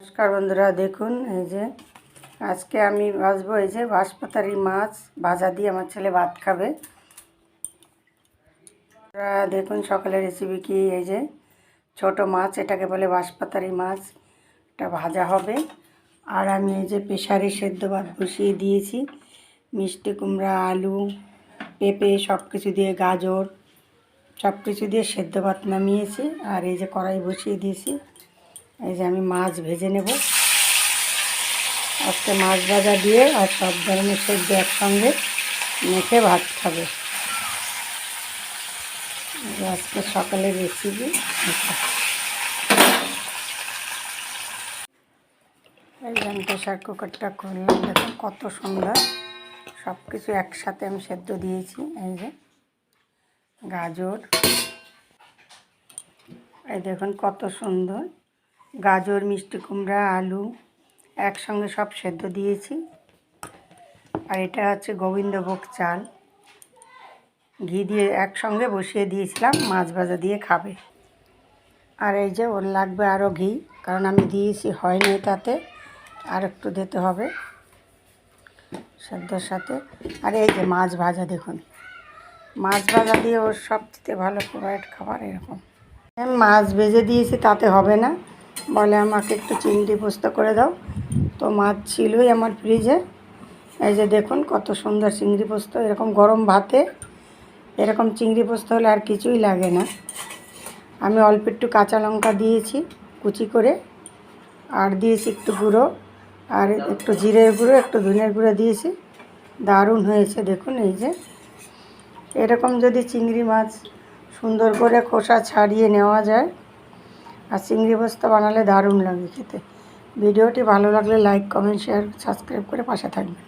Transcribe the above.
নমস্কার বন্ধুরা, দেখুন, এই যে আজকে আমি ভাজবো, এই যে বাঁশপাতারি মাছ ভাজা দিয়ে আমার ছেলে ভাত খাবে। দেখুন সকালের রেসিপি কি, এই যে ছোট মাছ, এটাকে বলে বাঁশপাতারি মাছ, এটা ভাজা হবে। আর আমি এই যে প্রেশারে সেদ্ধ ভাত বসিয়ে দিয়েছি, মিষ্টি কুমড়া, আলু, পেঁপে সব কিছু দিয়ে গাজর সব কিছু দিয়ে সেদ্ধ ভাত নামিয়েছি। আর এই যে কড়াই বসিয়ে দিয়েছি। এই যে আমি মাছ ভেজে নেব। আজকে মাছ ভাজা দিয়ে আর সব ধরনের সেদ্ধ একসঙ্গে মেখে ভাত খাবে। আজকে সকালের রেসিপি এই আমি প্রেশার কুকারটা করলাম দেখুন কত সুন্দর। সব কিছু একসাথে আমি সেদ্ধ দিয়েছি, এই যে গাজর। এই দেখুন কত সুন্দর। গাজর, মিষ্টি কুমড়া, আলু একসঙ্গে সব সেদ্ধ দিয়েছি। আর এটা হচ্ছে গোবিন্দভোগ চাল। ঘি দিয়ে একসঙ্গে বসিয়ে দিয়েছিলাম, মাছ ভাজা দিয়ে খাবে। আর এই যে ওর লাগবে আরও ঘি, কারণ আমি দিয়েছি, হয়নি তাতে আর একটু দিতে হবে সেদ্ধর সাথে। আর এই যে মাছ ভাজা, দেখুন। মাছ ভাজা দিয়ে ওর সবচেয়ে ভালো ফেভারিট খাবার এরকম। মাছ ভেজে দিয়েছি, তাতে হবে না। বলে আমাকে একটু চিংড়ি পোস্ত করে দাও। তো মাছ ছিলই আমার ফ্রিজে এই যে দেখুন কত সুন্দর চিংড়ি পোস্ত, এরকম গরম ভাতে এরকম চিংড়ি পোস্ত হলে আর কিছুই লাগে না। আমি অল্প একটু কাঁচা লঙ্কা দিয়েছি কুচি করে, আর দিয়েছি একটু গুঁড়ো, আর একটু জিরের গুঁড়ো, একটু ধনের গুঁড়ো দিয়েছি। দারুণ হয়েছে দেখুন এই যে। এরকম যদি চিংড়ি মাছ সুন্দর করে খোসা ছাড়িয়ে নেওয়া যায় আর চিংড়ি বস্তা বানালে দারুণ লাগে খেতে। ভিডিওটি ভালো লাগলে লাইক কমেন্ট শেয়ার সাবস্ক্রাইব করে পাশে থাকবেন।